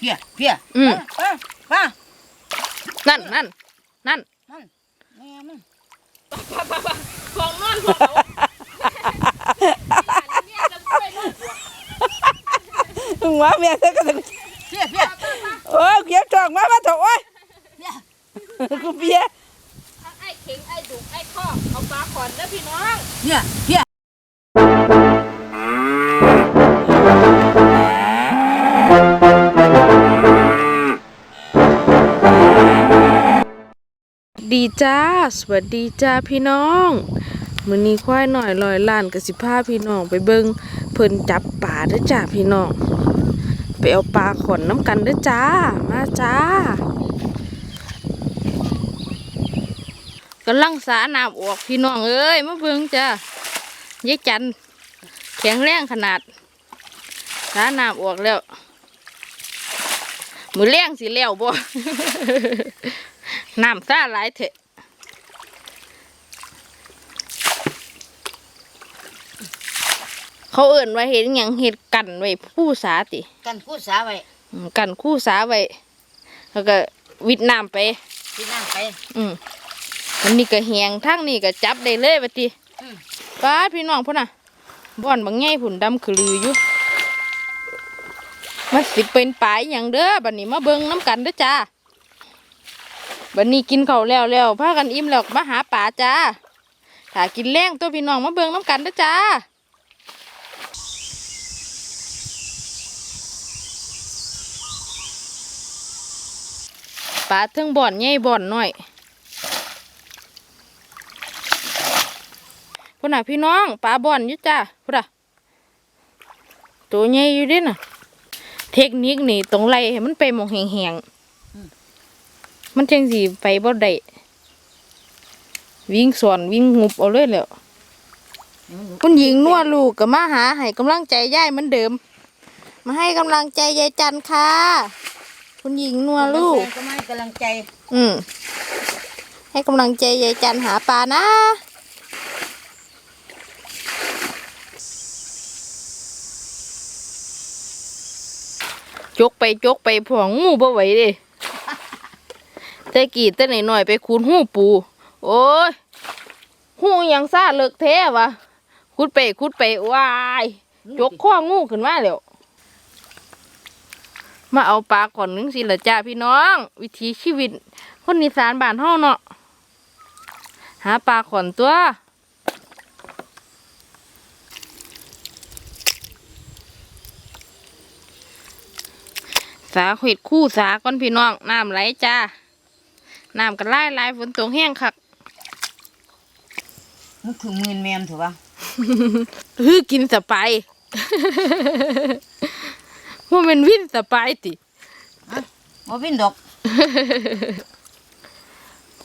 เพี้ยเพี้ยอืม ป้าป้านั่นนั่นนั่นมันแม่มันของนอนของเขามึงว่าเมียเธอก็ต้องเพี้ยเพี้ยโอ้ยเขียวจองมามาเถอะโอ้ยเพี้ยกูเปียไอ้เข็งไอ้ดุกไอ้ข้อเอาปลาขอนนะพี่น้อง เพี้ยเพี้ย ดีจ้า สวัสดีจ้าพี่น้องมือนี้ควายหน่อยลอยล้านกับสิพาพี่น้องไปเบิงเพิ่นจับป่าด้อจ้าพี่น้อง ไปเอาปลาขอนน้ำกันด้อจ้า มาจ้ากำลังสาน้ำออกพี่น้องเอ้ยมาเบิงจ้ายายจันแข็งแรงขนาดสาน้ำออกแล้ว มือแรงสิแล้วบ่ น้ำซ่าหลายเถอะเขาเอิ่นว่าเห็นอย่างเห็ดกันไว้ผู้สาติ กันพูดสาไว้อืมกันคู่สาไว้แล้วก็วิดน้ำไป ที่นั่งไป อืมมันนี่ก็แหงทั้งนี่ก็จับได้เลยปะติอืม ป้าดพี่น้องพุ่นน่ะบ่อนบางไงผุนดำคือลืออยู่มาสิเป็นปลายอย่างเด้อบัดนี้มาเบิ่งน้ำกันเด้อจ้า บัดนี้กินเขาแล้วแล้วพากันอิ่มแล้วมาหาป่าจ้าถ้ากินแรงตัวพี่น้องมาเบิ่งน้ำกันเด้จ้าปลาเทั้งบ่อนใหญ่บ่อนหน้อยพุ่นน่ะพี่น้องปลาบ่อนอยู่จ้าพุ่นน่ะตัวใหญ่อยู่ด้วยน่ะ เทคนิคนี่ตรงไล่ให้มันไปมองแหงๆ มันจังสีไปบ่ได้วิ่งสอนวิ่งงุบเอาเลยแหล้วคุณหญิงนวดลูกกับมาหาให้กำลังใจยายเหมือนเดิม มาให้กำลังใจยายจันค่ะ คุณหญิงนวดลูกก็ไม่กำลังใจ อืมให้กำลังใจยายจันหาปลานะจกไปจกไปผองงูบ่ไหวเด้ แต่กี่แต่หน่อยๆไปคูนหูปู โอ้ยหูหยังซ่าเลิกแท้วะคุดไปคุดไปวายจกข้องูขึ้นมาแล้วมาเอาปลาก่อนนึงสิละจ้าพี่น้อง วิถีชีวิต คนอีสานบ้านเฮาเนาะหาปลาขอนตัวสาเห็ดคู่สาก่อนพี่น้องน้ำไหลจ้า น้ำกันไล่ไล่ฝนตกแห้งคักมันคือมืนแมมถูกปะฮือกินสไปายว่ามันวิ่นสไปายติบ่เป็นดอก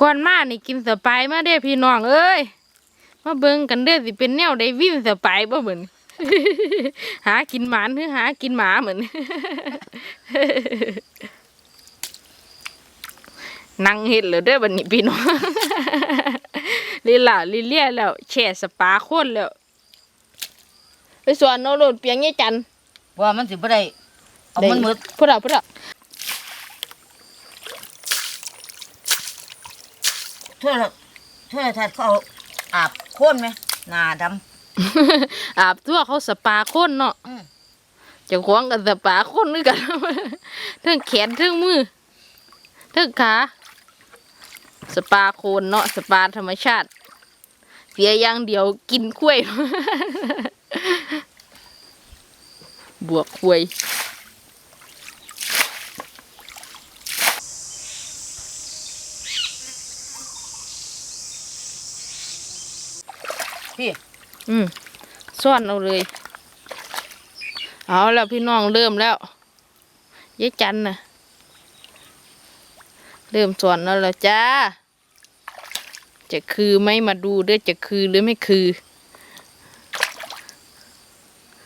ก่อนมานี่กินสไปายมาเด้อพี่น้องเอ้ยมาเบิ่งกันเด้อสิเป็นแนวได้วิ่นสไปายบ่เหมือนหากินหมานหรือหากินหมาเหมือน นั่งเห็ดเลยเด้อบัดนี้พี่น้องลีลาลีเลียแล้วแช่สปาโคนแล้วไปสวนโนโลดเปียงยี่จันทร์ว่ามันสิบ่ได้เอามันหมดพูดเอาพูดเอาทั่วละทั่วละทัดเขาเอาอาบโค่นไหมหน้าดอาบตัวเขาสปาโคนเนาะำอืมเจะคว้าของกับสปาโคนด้วยกันทั้งแขนทั้งมือทั้งขา สปาโคนเนาะสปาธรรมชาติ เสียอย่างเดียวกินกล้วย บวกกล้วยพี่ อืมซ่อนเอาเลย เอาแล้วพี่น้องเริ่มแล้วยายจันนะ เริ่มสอนแล้วล่ะจ้า จะคือไหม่มาดูเด้อจะคือหรือไม่คือ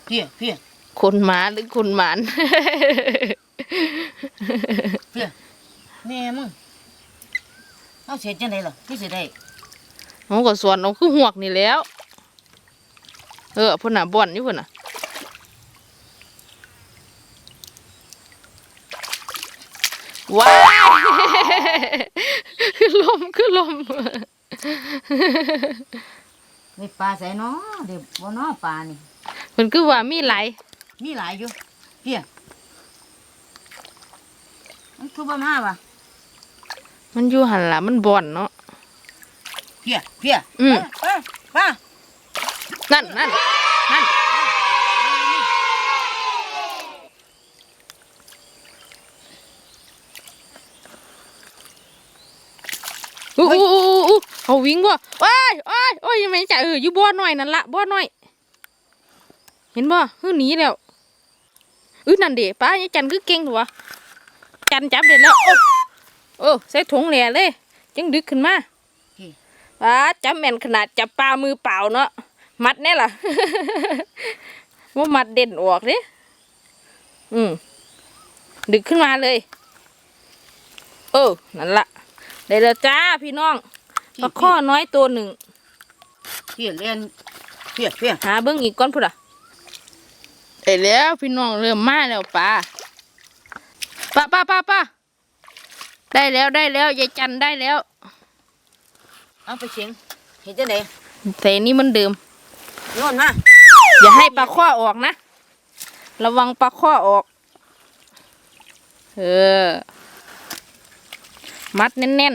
พี่พี่คนหมาหรือคนหมานพี่แม่มึงเอาเสร็จจังไดล่ะพี่สิได้เขาก็สอนเอาคือหวกนี่แหล้ว เออพุ่นน่ะบ่อนอยู่พุ่นน่ะ ว้ายคือลมคือลมในปลาใส่เนาะเดี๋ยวบ่เนาะปลานี่มันคือว่ามีหลายมีหลายอยู่เพียมันคือบ่มาวะมันอยู่หันละมันบ่อนเนาะเพียเพียอืมเอ้ยมานั่นนั่นนั่น อู้อู้อู้อู้อู้เขาวิ่งว่ะโอ้ยโอ้ยโอ้ยยังไม่จ่าเอออยู่บ่อน้อยนั่นละบ่อน้อย เห็นบ่คือหนีแล้วอื้อนั่นเด็ป้าเนี่ยจันคือเก่งถูกวะจันจับเด็ดแล้วโอ้โอ้ใส่ถุงแหล่เลยจังดึกขึ้นมาป้าจับแม่นขนาดจับปลามือเปล่าเนาะมัดแน่ล่ะว่ามัดเด่นออกเด้อืมดึกขึ้นมาเลย เออนั่นละ ได้แล้วจ้าพี่น้องปลาข้อน้อยตัวหนึ่งเพียเรียนเพียเพียหาเบิ้งอีกก้อนพุ่นอะได้แล้วพี่น้องเริ่มมาแล้วป้าป้าป้าป้าป้าได้แล้วได้แล้วยายจันได้แล้ว เอาไปเสียงเห็นจังได๋แต่นี่มันเดิมโยนมาอย่าให้ปลาข้อออกนะ ระวังปลาข้อออก เออ มัดแน่น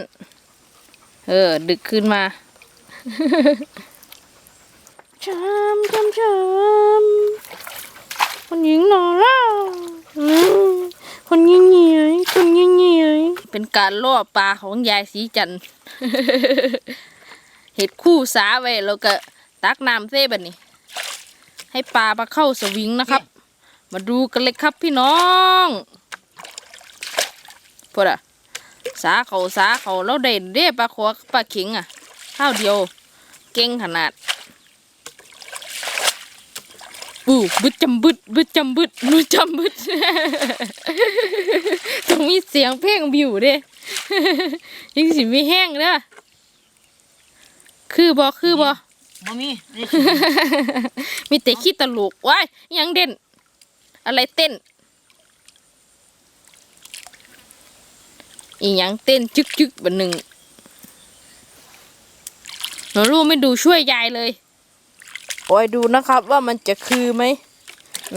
ๆ เออ ดึกขึ้นมาชามชามชามคนหญิงหนอล่ะอืมคนเงี้ยยๆคนเงี้ยยๆเป็นการล่อปลาของยายสีจันทร์เห็ดคู่สาไว้แล้วก็ตักน้ำเซ่บัดนี้ ให้ปลามาเข้าสวิงนะครับ มาดูกันเลยครับพี่น้องพอดอะ สาเขาสาเขาแล้วได้เด้ปลาขวปลาเข็งอะข้าวเดียว เก่งขนาดปูบึดจำบึดบึดจำบึดบึดจำบึดต้องมีเสียงเพลงบิวเด้ยังสิไม่แห้งเด้อคือบอคือบอบ่มีนี่มีแต่ขี้ตลกว้ายอิหยังเด่น อะไรเต้น อีหยังเต้นจึกจึกๆบันหนึ่งหนูรู้ไม่ดูช่วยยายเลยโอ้ยดูนะครับว่ามันจะคือไหม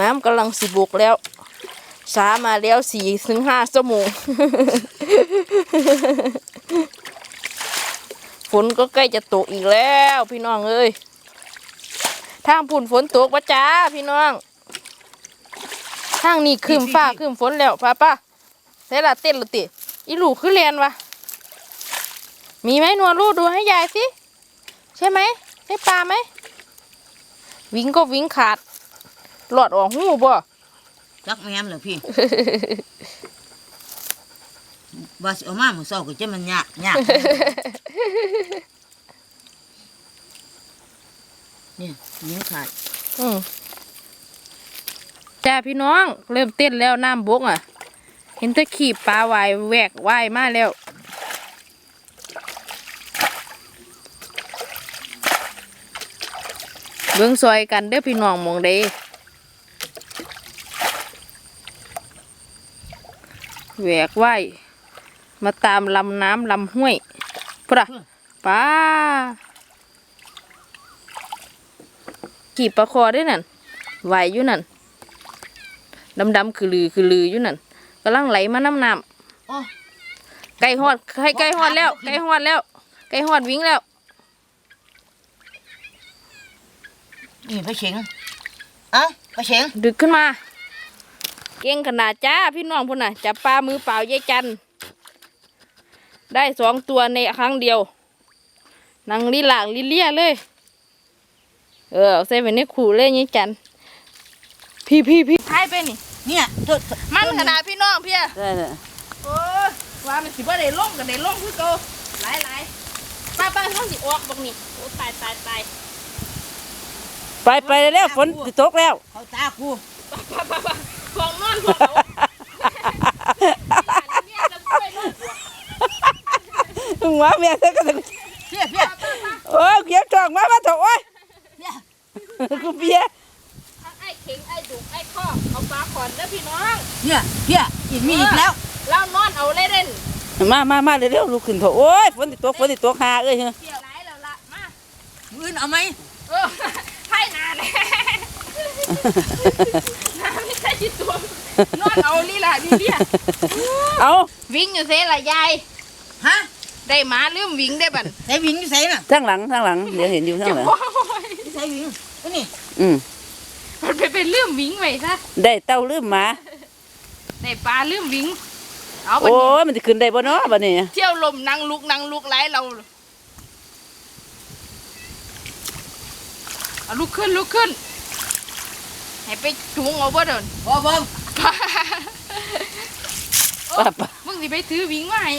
น้ำกำลังสิบุกแล้วสามาแล้วสี่ถึงห้าชั่วโมง ฝนก็ใกล้จะตกอีกแล้วพี่น้องเอ้ยทางพุ่นฝนตกปะจ้าพี่น้องทางนี้คืมฟ้าคืมฝนแล้วป้าป้าเสร็จละเต้นละติ อีหลูคือเรียนวะมีไหมนวลลูกดูให้ยายสิ ใช่ไหมได้ปลาไหม วิ่งก็วิ่งขาด หลอดออกหูบ่จักแม่มเลยพี่ว่าสิเอามามื้อเช้าก็จะมันยากยากเนี่ยยิงขาดอืมจ้าพี่น้อง เริ่มเต้นแล้วน้ำบกอะ เห็นตะขีบปลาวายแหวกว่ายมาแล้วเบิ่งซอยกันเด้อพี่น้องมองเด้แหวกว่ายมาตามลำน้ำลำห้วยพุทธะปลาขีบปลาคอได้นั่นไหวอยู่นั่นดำดำๆคือลือคือลืออยู่นั่น กำลังไหลมาน้ำน้โอ้ำไก่ฮอดไก่ไก่ฮอดแล้วไก่ฮอดแล้วไก่ฮอดวิ่งแล้วนี่ไปเสียงเอ้าไปเสียงดึกขึ้นมา เก่งขนาดจ้าพี่น้องพุ่นน่ะจับปลามือเปล่ายายจันทร์ได้สองตัวในครั้งเดียวนังลีหลางลีเลี่ยเลย เออเอาใส่ไว้ในขู่เลยยายจันทร์พี่พี่พี่ทายไปนี่ เนี่ยตัวมันขนาดพี่น้องเพี่ยได้เลยโอ้ยว่ามันสิบ่ได้ลงกันได้ลงคือเก่าหลายหลายป้าป้าเขาสิออกบักนี่โอ้ตายตายตายไปไปแล้วฝนสิตกแล้วเขาตากูป้าป้าป้าป้าของนอนของเขาเนี่ยจะช่วยนอนหัวหัวแม่เธอก็ต้องเพียเพียโอ้ยเขียวช่องมามาเถอะโอ้ยเพียกูเบียทั้งไอ้ เข็งไอ้ดุไอ้ข้อเอาปลาขอนนะพี่น้องเนี่ยเพียอีกมีอีกแล้วเเรานอนเอาเลยเด่นมามามาเร็วๆลุกขึ้นเถอะโอ้ยฝนติตกฝนติตกหาเอ้ยเฮ้ยเที่ยวไรแล้วละมามือนเอาไหมเออให้นานเลยน้าไม่ใช่ที่ตัวนอนเอาลีล่ะนี่เนี่ยเอาวิ่งอยู่เซ่ละยายฮะได้หมาลืมวิ่งได้บันใส่วิ่งอยู่ใส่น่ะข้างหลังข้างหลังเดี๋ยวเห็นอยู่ข้างหลังโอ้ยใส่วิ่งอันนี้อืม มันไปเป็นลืมวิ่งไว้ซะได้เต้าลืมหมาได้ปลาลืมวิ่งเอาบัดโอ้นี้ยมันจะขึ้นได้บ่เนาะบัดนี้เที่ยวลมนั่งลุกนั่งลุกไรเราเอาลุกขึ้นลุกขึ้น ให้ไปจุงเอาบ่เดินพอพอป้าป้ามึงสิไปถือวิ่งมาให้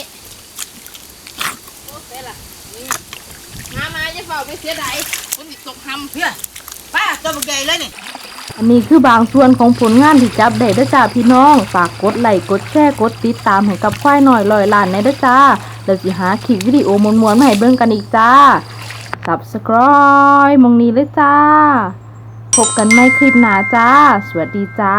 โอ้เซ่ล่ะวิ่งมามาจะเฝ้าไปเสียดายคุณสิตกหำเพื่อป้าตัวบักใหญ่เลยนี่ อันนี้คือบางส่วนของผลงานที่จับได้ด้อจ้าพี่น้อง ฝากกดไลค์กดแชร์กดติดตามให้กับควายหน่อยลอยล้านในเด้อจ้าแล้วสิหาคลิปวิดีโอมวนๆมาให้เบิ่งกันอีกจ้า Subscribe มองนี้เลยจ้า พบกันใหม่คลิปหน้าจ้า สวัสดีจ้า